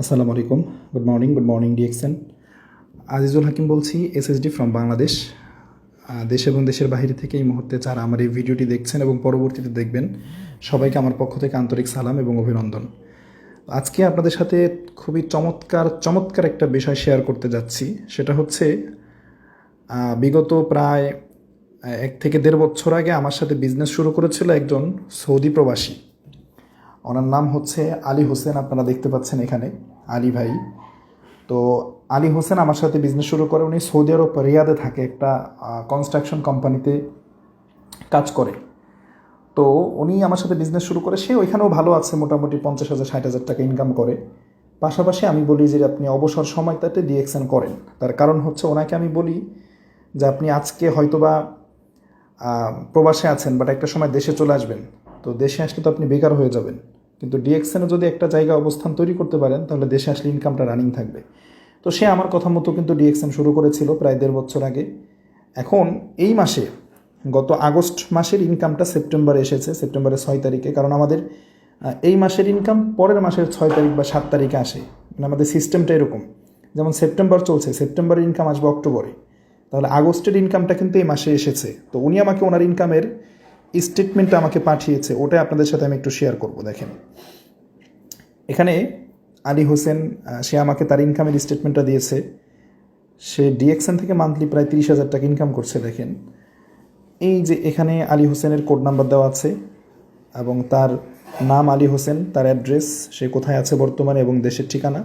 আসসালামু আলাইকুম। Good morning good morning DXN Azizul Hakim বলছি এসএসডি ফ্রম বাংলাদেশ দেশ এবং দেশের বাইরে থেকে এই মুহূর্তে যারা আমার এই ভিডিওটি দেখছেন এবং পরবর্তীতে দেখবেন, সবাইকে আমার পক্ষ থেকে আন্তরিক সালাম এবং অভিনন্দন। আজকে আপনাদের সাথে খুবই চমৎকার চমৎকার একটা বিষয় শেয়ার করতে যাচ্ছি। সেটা হচ্ছে বিগত প্রায় এক থেকে দেড় বছর আগে আমার সাথে বিজনেস শুরু করেছিল একজন সৌদি প্রবাসী। ওনার নাম হচ্ছে আলী হোসেন, আপনারা দেখতে পাচ্ছেন এখানে, আলী ভাই। তো আলী হোসেন আমার সাথে বিজনেস শুরু করে, উনি সৌদি আরব রিয়াদে থাকে, একটা কনস্ট্রাকশন কোম্পানিতে কাজ করে। তো উনি আমার সাথে বিজনেস শুরু করে, সে ওইখানেও ভালো আছে, মোটামুটি পঞ্চাশ হাজার, ষাট হাজার টাকা ইনকাম করে। পাশাপাশি আমি বলি যে, আপনি অবসর সময়টাতে ডিএকশন করেন। তার কারণ হচ্ছে, ওনাকে আমি বলি যে, আপনি আজকে হয়তোবা প্রবাসে আছেন বাট একটা সময় দেশে চলে আসবেন। তো দেশে আসলে তো আপনি বেকার হয়ে যাবেন। কিন্তু ডিএক্সএনে যদি একটা জায়গা অবস্থান তৈরি করতে পারেন, তাহলে দেশে আসলে ইনকামটা রানিং থাকবে। তো সে আমার কথা মতো কিন্তু ডিএক্সএন শুরু করেছিল প্রায় দেড় বছর আগে। এখন এই মাসে, গত আগস্ট মাসের ইনকামটা সেপ্টেম্বরে এসেছে, সেপ্টেম্বরের ছয় তারিখে। কারণ আমাদের এই মাসের ইনকাম পরের মাসের ছয় তারিখ বা সাত তারিখে আসে। মানে আমাদের সিস্টেমটা এরকম। যেমন সেপ্টেম্বর চলছে সেপ্টেম্বরের ইনকাম আসবে অক্টোবরে। তাহলে আগস্টের ইনকামটা কিন্তু এই মাসে এসেছে। তো উনি আমাকে ওনার ইনকামের স্টেটমেন্টটা আমাকে পাঠিয়েছে, ওটাই আপনাদের সাথে আমি একটু শেয়ার করব, দেখেন। এখানে আলী হোসেন সে আমাকে তার ইনকামের স্টেটমেন্টটা দিয়েছে। সে ডিএক্সএন থেকে মান্থলি প্রায় তিরিশ হাজার টাকা ইনকাম করছে, দেখেন। এই যে এখানে আলী হোসেনের কোড নাম্বার দেওয়া আছে এবং তার নাম আলী হোসেন, তার অ্যাড্রেস সে কোথায় আছে বর্তমানে এবং দেশের ঠিকানা।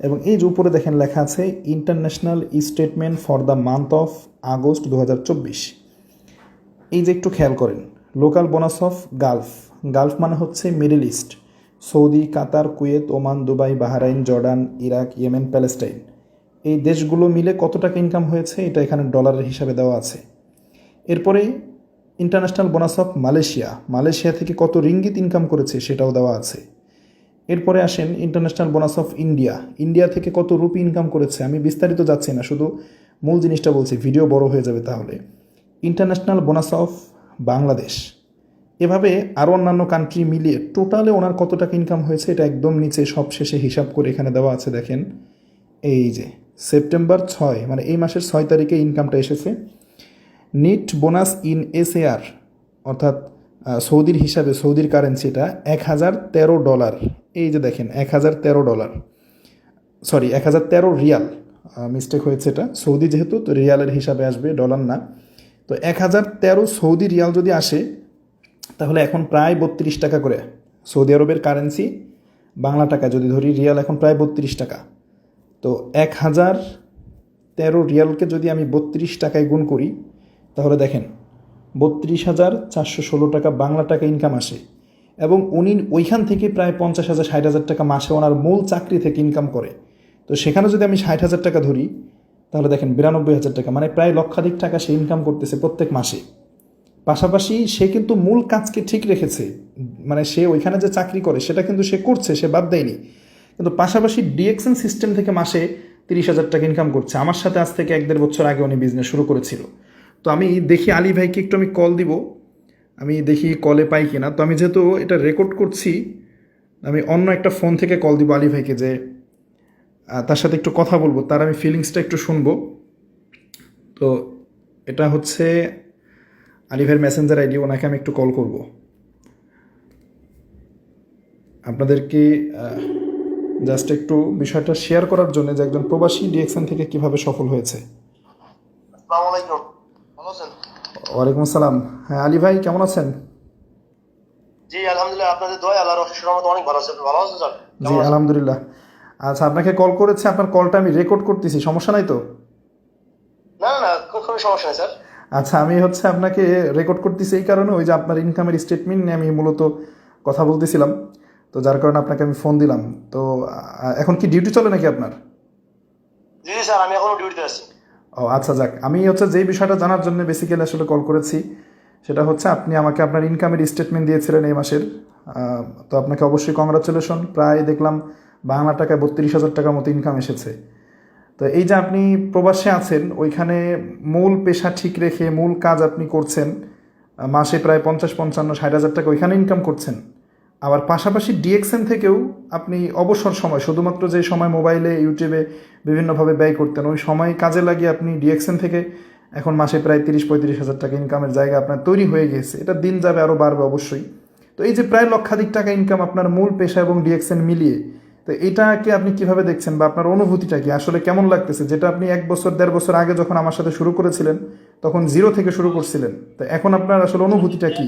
এবং এই যে উপরে দেখেন লেখা আছে international statement for the month of August দু হাজার চব্বিশ। এই যে একটু খেয়াল করেন local bonus of Gulf Gulf মানে হচ্ছে Middle East Saudi Qatar Kuwait Oman Dubai Bahrain Jordan Iraq Yemen Palestine এই দেশগুলো মিলে কত টাকা ইনকাম হয়েছে এটা এখানে ডলারের হিসাবে দেওয়া আছে। এরপরে international bonus of Malaysia Malaysia থেকে কত রিঙ্গিত ইনকাম করেছে সেটাও দেওয়া আছে। এরপরে আসেন international bonus of India India থেকে কত রুপি ইনকাম করেছে আমি বিস্তারিত যাচ্ছি না, শুধু মূল জিনিসটা বলছি ভিডিও বড় হয়ে যাবে তাহলে। International bonus of Bangladesh. এভাবে আরও অন্যান্য কান্ট্রি মিলিয়ে টোটালে ওনার কত টাকা ইনকাম হয়েছে এটা একদম নিচে সব শেষে হিসাব করে এখানে দেওয়া আছে, দেখেন। এই যে সেপ্টেম্বর ছয় মানে এই মাসের ছয় তারিখে ইনকামটা এসেছে। নিট বোনাস ইন এসএআর অর্থাৎ সৌদির হিসাবে, সৌদির কারেন্সিটা এক হাজার তেরো ডলার এই যে দেখেন, এক হাজার তেরো ডলার সরি এক হাজার তেরো রিয়াল মিস্টেক হয়েছে এটা। সৌদি যেহেতু, তো রিয়ালের হিসাবে আসবে ডলার না। তো এক হাজার তেরো সৌদি রিয়াল যদি আসে, তাহলে এখন প্রায় বত্রিশ টাকা করে। সৌদি আরবের কারেন্সি বাংলা টাকা, যদি ধরি রিয়াল এখন প্রায় বত্রিশ টাকা। তো এক হাজার তেরো রিয়ালকে যদি আমি বত্রিশ টাকায় গুণ করি, তাহলে দেখেন বত্রিশ হাজার চারশো ষোলো টাকা বাংলা টাকা ইনকাম আসে। এবং উনি ওইখান থেকে প্রায় পঞ্চাশ হাজার, ষাট হাজার টাকা মাসে ওনার মূল চাকরি থেকে ইনকাম করে। তো সেখানে যদি আমি ষাট হাজার টাকা ধরি তাহলে দেখেন বিরানব্বই হাজার টাকা মানে প্রায় লক্ষাধিক টাকা সে ইনকাম করতেছে প্রত্যেক মাসে। পাশাপাশি সে কিন্তু মূল কাজকে ঠিক রেখেছে মানে সে ওইখানে যে চাকরি করে সেটা কিন্তু সে করছে, সে বাদ দেয়নি। কিন্তু পাশাপাশি ডিএক্সএন সিস্টেম থেকে মাসে তিরিশ হাজার টাকা ইনকাম করছে। আমার সাথে আজ থেকে এক দেড় বছর আগে উনি বিজনেস শুরু করেছিল। তো আমি দেখি আলী ভাইকে একটু আমি কল দিব। আমি দেখি কলে পাই কিনা। তো আমি যেহেতু এটা রেকর্ড করছি, আমি অন্য একটা ফোন থেকে কল দিব আলী ভাইকে যে তার সাথে একটু কথা বলব। তার আমি ফিলিংসটা একটু শুনব। তো এটা হচ্ছে আলিফের মেসেঞ্জার আইডি ওনাকে আমি একটু কল করব। আপনাদেরকে জাস্ট একটু বিষয়টা শেয়ার করার জন্য যে একজন প্রবাসী ডিএক্সএন থেকে কীভাবে সফল হয়েছে। ওয়ালাইকুম আসসালাম। হ্যাঁ আলী ভাই কেমন আছেন? জি আলহামদুলিল্লাহ আপনাদের দোয়া আল্লাহর অশেষ রহমতে অনেক ভালো আছেন। ভালো আছেন স্যার? জি আলহামদুলিল্লাহ। আচ্ছা আপনাকে কল করেছে আপনার কলটা আমি রেকর্ড করতেছি সমস্যা নাই তো? না না কোনো সমস্যা নেই স্যার। আচ্ছা আমি হচ্ছে আপনাকে রেকর্ড করতেছি এই কারণে ওই যে আপনার ইনকামের স্টেটমেন্ট নিয়ে আমি মূলত কথা বলতেছিলাম। তো যার কারণে আপনাকে আমি ফোন দিলাম। তো এখন কি ডিউটি চলে নাকি আপনার? জি জি স্যার আমি এখনও ডিউটিতে আছি। ও আচ্ছা যাক। আমি হচ্ছে যেই বিষয়টা জানার জন্য বেসিক্যালি আসলে কল করেছি সেটা হচ্ছে আপনি আমাকে আপনার ইনকামের স্টেটমেন্ট দিয়েছিলেন এই মাসের। তো আপনাকে অবশ্যই কংগ্রাচুলেশন প্রায় দেখলাম বাংলা টাকায় বত্রিশ হাজার টাকার মতো ইনকাম এসেছে। তো এই যে আপনি প্রবাসে আছেন, ওইখানে মূল পেশা ঠিক রেখে মূল কাজ আপনি করছেন মাসে প্রায় পঞ্চাশ, পঞ্চান্ন, ষাট হাজার টাকা ওইখানে ইনকাম করছেন। আবার পাশাপাশি ডিএক্সএন থেকেও আপনি অবসর সময়, শুধুমাত্র যে সময় মোবাইলে, ইউটিউবে বিভিন্নভাবে ব্যয় করতেন, ওই সময় কাজে লাগিয়ে আপনি ডিএক্সএন থেকে এখন মাসে প্রায় তিরিশ, পঁয়ত্রিশ হাজার টাকা ইনকামের জায়গা আপনার তৈরি হয়ে গেছে এটা দিন যাবে আরও বাড়বে অবশ্যই। তো এই যে প্রায় লক্ষাধিক টাকা ইনকাম আপনার মূল পেশা এবং ডিএক্সএন মিলিয়ে তো এটাকে আপনি কীভাবে দেখছেন বা আপনার অনুভূতিটা কি? আসলে কেমন লাগতেছে? যেটা আপনি এক বছর দেড় বছর আগে যখন আমার সাথে শুরু করেছিলেন তখন জিরো থেকে শুরু করছিলেন। তো এখন আপনার আসলে অনুভূতিটা কি?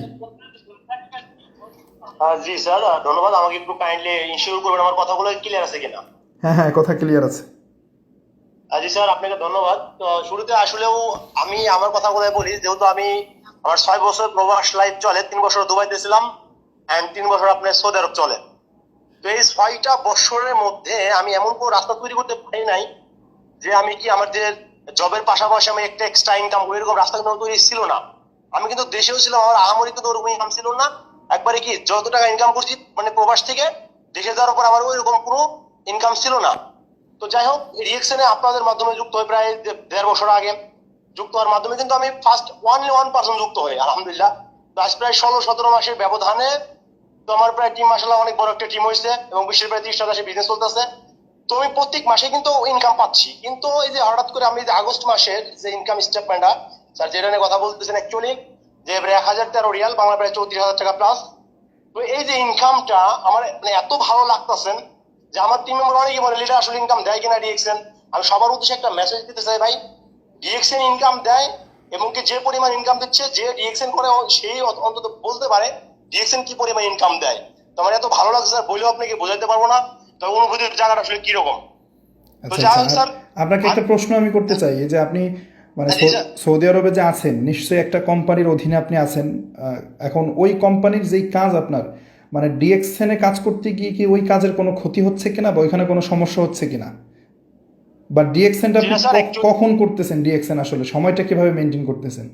জি স্যার ধন্যবাদ। আমাকে একটু কাইন্ডলি ইনশিওর করবেন আমার কথাগুলো ক্লিয়ার আছে কিনা। হ্যাঁ হ্যাঁ কথা ক্লিয়ার আছে। জি স্যার আপনাকে ধন্যবাদ। শুরুতে আসলেও আমি আমার কথাগুলো বলি যেহেতু আমি আমার ছয় বছর প্রবাস লাইফ চলে তিন বছর দুবাইতে ছিলাম অ্যান্ড তিন বছর আপনার সৌদি আরব চলে। তো এই ছয়টা বছরের মধ্যে আমি এমন কোনো রাস্তা তৈরি করতে পারি নাই যে আমি কি আমার যে জবের পাশাপাশি আমি একটা এক্সট্রা ইনকাম করি এরকম রাস্তা কিন্তু তৈরি ছিল না। আমি কিন্তু দেশেও ছিলাম, আমার আহামরি কিন্তু ওরকম ইনকাম ছিল না। একবারে কি যত টাকা ইনকাম করছি মানে প্রবাস থেকে দেশে যাওয়ার পর আমার ওইরকম কোনো ইনকাম ছিল না। তো যাই হোক রিয়েকশনে আপনাদের মাধ্যমে যুক্ত হয়ে প্রায় দেড় বছর আগে যুক্ত হওয়ার মাধ্যমে কিন্তু আমি ফার্স্ট ওয়ান ওয়ান পার্সেন্ট যুক্ত হই, আলহামদুলিল্লাহ। আজ প্রায় ষোলো সতেরো মাসের ব্যবধানে তো আমার প্রায় টিম মাসাল্লাহ অনেক বড় একটা টিম হয়েছে এবং বিশ্বের প্রায় তিরিশটা দেশে বিজনেস চলতেছে। তো আমি প্রত্যেক মাসে কিন্তু ইনকাম পাচ্ছি। কিন্তু এই যে হঠাৎ করে আমি যে আগস্ট মাসের যে ইনকাম স্টেটমেন্টটা স্যার যেটা নিয়ে কথা বলতেছেন অ্যাকচুয়ালি যে এক হাজার তেরো রিয়াল বাংলা প্রায় চৌত্রিশ হাজার টাকা প্লাস তো এই যে ইনকামটা আমার মানে এত ভালো লাগতেছেন যে আমার টিম মেম্বার অনেকে বলে, লিডার, আসলে ইনকাম দেয় কিনা ডিএক্সএন আমি সবার উদ্দেশ্যে একটা মেসেজ দিতে চাই ভাই। ডিএক্সএন ইনকাম দেয় এবং কি যে পরিমাণ ইনকাম দিচ্ছে, যে ডিএক্সএন করে সেই অন্তত বলতে পারে ডিএক্সএন কি পরিমাণ ইনকাম দেয়। তো আমার এত ভালো লাগছে স্যার বলেও আপনাকে বোঝাতে পারব না। তো অনুভূতির জায়গাটা আসলে কীরকম? তো আচ্ছা আচ্ছা স্যার, আপনাকে একটা প্রশ্ন আমি করতে চাই যে আপনি মানে স্যার। সৌদি আরবে যে আছেন নিশ্চয়ই একটা কোম্পানির অধীনে আপনি আছেন। এখন ওই কোম্পানির যেই কাজ আপনার মানে ডিএক্সএনে কাজ করতে গিয়ে কি ওই কাজের কোনো ক্ষতি হচ্ছে কিনা বা ওইখানে কোনো সমস্যা হচ্ছে কিনা? বা ডিএক্সএনটা আপনি কখন করতেছেন ডিএক্সএন আসলে? সময়টা কীভাবে মেনটেন করতেছেন?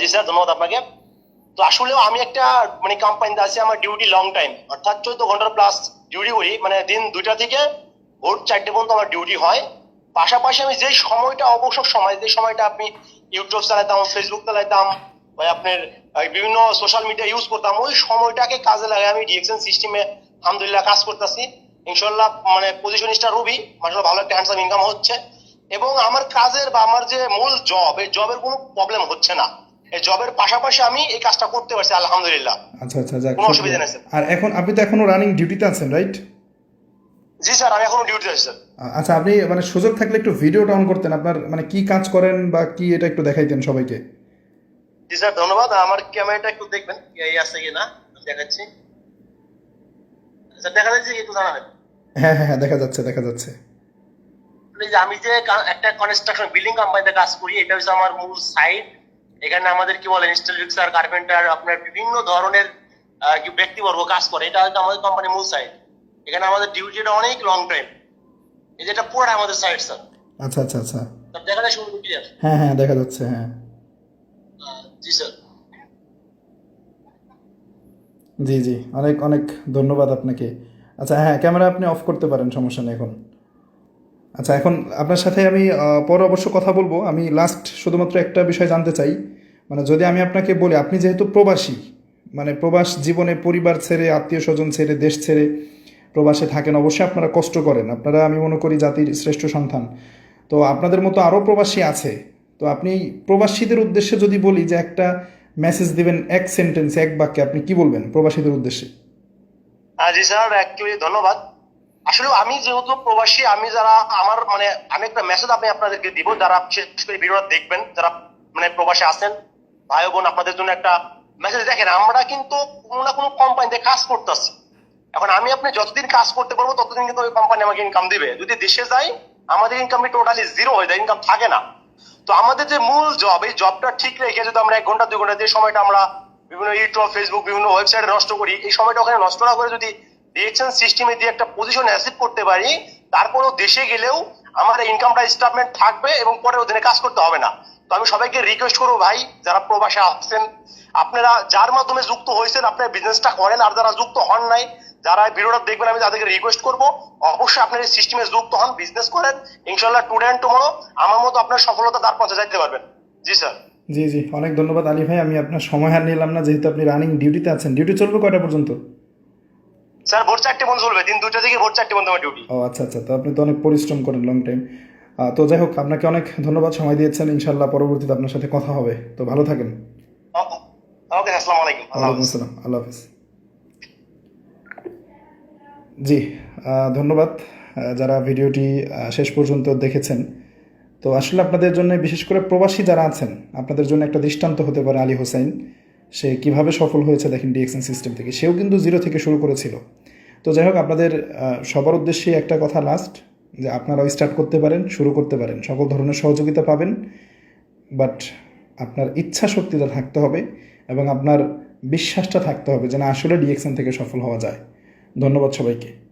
জি স্যার ধন্যবাদ আপনাকে। তো আসলেও আমি একটা মানে কোম্পানিতে আছি আমার ডিউটি লং টাইম অর্থাৎ চোদ্দ ঘণ্টার প্লাস ডিউটি করি মানে দিন দুইটা থেকে ভোর চারটে পর্যন্ত আমার ডিউটি হয়। পাশাপাশি আমি যে সময়টা অবসর সময়, যে সময়টা আপনি ইউটিউব চালাতাম ফেসবুক চালাতাম বা আপনার বিভিন্ন সোশ্যাল মিডিয়া ইউজ করতাম, ওই সময়টাকে কাজে লাগাই আমি ডিএক্সএন সিস্টেমে আলহামদুলিল্লাহ কাজ করতেছি। ইনশাল্লাহ মানে পজিশনিস্টটা রুবি মাসাল্লাহ ভালো একটা হ্যান্ডসাম ইনকাম হচ্ছে। এবং আমার কাজের বা আমার যে মূল জব এই জবের কোনো প্রবলেম হচ্ছে না। এই জবের পাশাপাশি আমি এই কাজটা করতে পারছি আলহামদুলিল্লাহ। আচ্ছা আচ্ছা যাক কোনো অসুবিধা নেই, আর এখন আপনি তো এখনও রানিং ডিউটিতে আছেন রাইট জি স্যার আমি এখনও ডিউটি আছি স্যার আচ্ছা আপনি মানে সুযোগ থাকলে একটু ভিডিওটা অন করতেন আপনার মানে কি কাজ করেন বা কি এটা একটু দেখাইতেন সবাইকে? জি স্যার ধন্যবাদ। আমার ক্যামেরাটা একটু দেখবেন এই আছে কি না দেখাচ্ছি। স্যার দেখা যাচ্ছে একটু জানাবেন? হ্যাঁ হ্যাঁ হ্যাঁ দেখা যাচ্ছে দেখা যাচ্ছে। যে আমি যে একটা কনস্ট্রাকশন বিল্ডিং কোম্পানিতে কাজ করি এটা হচ্ছে আমার মূল সাইট এখানে আমাদের কি বলে ইনস্টল ফিক্সার কার্পেন্টার আপনার বিভিন্ন ধরনের ব্যক্তিবর্গ কাজ করে। এটা হয়তো আমাদের কোম্পানির মূল সাইট এখানে আমাদের ডিউটিটা অনেক লং টাইম এই যেটা পুরোটা আমাদের সাইট স্যার আচ্ছা আচ্ছা আচ্ছা। দেখা যায় শুরু ক্লিয়ার হ্যাঁ হ্যাঁ দেখা যাচ্ছে হ্যাঁ। জি স্যার জি জি। অনেক অনেক ধন্যবাদ আপনাকে। আচ্ছা হ্যাঁ ক্যামেরা আপনি অফ করতে পারেন সমস্যা নেই এখন। আচ্ছা এখন আপনার সাথে আমি পরে অবশ্য কথা বলব। আমি লাস্ট শুধুমাত্র একটা বিষয় জানতে চাই। মানে যদি আমি আপনাকে বলি, আপনি যেহেতু প্রবাসী মানে প্রবাস জীবনে পরিবার ছেড়ে, আত্মীয় স্বজন ছেড়ে, দেশ ছেড়ে প্রবাসে থাকেন, অবশ্যই আপনারা কষ্ট করেন। আপনারা, আমি মনে করি, জাতির শ্রেষ্ঠ সন্তান। তো আপনাদের মতো আরও প্রবাসী আছে। তো আপনি প্রবাসীদের উদ্দেশ্যে যদি বলি যে একটা মেসেজ দিবেন, এক সেন্টেন্স এক বাক্যে, আপনি কি বলবেন প্রবাসীদের উদ্দেশ্যে? হ্যাঁ জি স্যার অ্যাকচুয়ালি ধন্যবাদ। আসলে আমি যেহেতু প্রবাসী, আমি যারা আমার মানে আমি একটা মেসেজ আমি আপনাদেরকে দিব, যারা বিশেষ করে ভিডিওটা দেখবেন, যারা মানে প্রবাসী আছেন, ভাই বোন আপনাদের জন্য একটা মেসেজ দেখেন, আমরা কিন্তু কোনো না কোনো কোম্পানিতে কাজ করতেছি। এখন আমি আপনি যতদিন কাজ করতে পারব, ততদিন কিন্তু ওই কোম্পানি আমাকে ইনকাম দিবে। যদি দেশে যাই, আমাদের ইনকাম টোটালি জিরো হয়ে যায় ইনকাম থাকে না। তো আমাদের যে মূল জব এই জবটা ঠিক রেখে যদি আমরা এক ঘণ্টা, দুই ঘণ্টা যে সময়টা আমরা বিভিন্ন ইউটিউব ফেসবুক বিভিন্ন ওয়েবসাইটে নষ্ট করি, এই সময়টা ওখানে নষ্ট না করে যদি ডিএকশন সিস্টেমে দিয়ে একটা পজিশন অ্যাসিভ করতে পারি, তারপরেও দেশে গেলেও আমার ইনকামটা স্টেটমেন্ট থাকবে এবং পরে ওদিনে কাজ করতে হবে না। তো আমি সবাইকে রিকোয়েস্ট করব ভাই, যারা প্রবাসে আসছেন, আপনারা যার মাধ্যমে যুক্ত হয়েছেন, আপনার বিজনেসটা করেন, আর যারা যুক্ত হন নাই, যারা ভিডিওটা দেখবেন, আমি তাদেরকে রিকোয়েস্ট করব, অবশ্যই আপনার এই সিস্টেমে যুক্ত হন বিজনেস করেন। ইনশাল্লাহ টুডে অ্যান্ড টুমোরো আমার মতো আপনার সফলতা তার পথে যাইতে পারবেন। জি স্যার জি জি, অনেক ধন্যবাদ আলী ভাই, আমি আপনার সময় আর নিলাম না, যেহেতু আপনি রানিং ডিউটিতে আছেন। ডিউটি চলবে কয়টা পর্যন্ত? স্যার ভোর চারটে পর্যন্ত চলবে দিন দুটো থেকে ভোর চারটে পর্যন্ত আমার ডিউটি ও আচ্ছা আচ্ছা তো আপনি তো অনেক পরিশ্রম করেন লং টাইম তো যাই হোক আপনাকে অনেক ধন্যবাদ সময় দিয়েছেন ইনশাল্লাহ পরবর্তীতে আপনার সাথে কথা হবে। তো ভালো থাকেন। ওকে আসসালামু আলাইকুম আসসালাম আল্লাহ হাফিজ। জি ধন্যবাদ যারা ভিডিওটি শেষ পর্যন্ত দেখেছেন। তো আসলে আপনাদের জন্য বিশেষ করে প্রবাসী যারা আছেন আপনাদের জন্য একটা দৃষ্টান্ত হতে পারে আলী হোসেন সে কীভাবে সফল হয়েছে দেখেন ডিএক্সএন সিস্টেম থেকে। সেও কিন্তু জিরো থেকে শুরু করেছিল। তো যাই হোক, আপনাদের সবার উদ্দেশ্যে একটা কথা লাস্ট যে আপনারাও স্টার্ট করতে পারেন, শুরু করতে পারেন। সকল ধরনের সহযোগিতা পাবেন বাট আপনার ইচ্ছা শক্তিটা থাকতে হবে এবং আপনার বিশ্বাসটা থাকতে হবে যেন আসলে ডিএক্সএন থেকে সফল হওয়া যায়। ধন্যবাদ সবাইকে।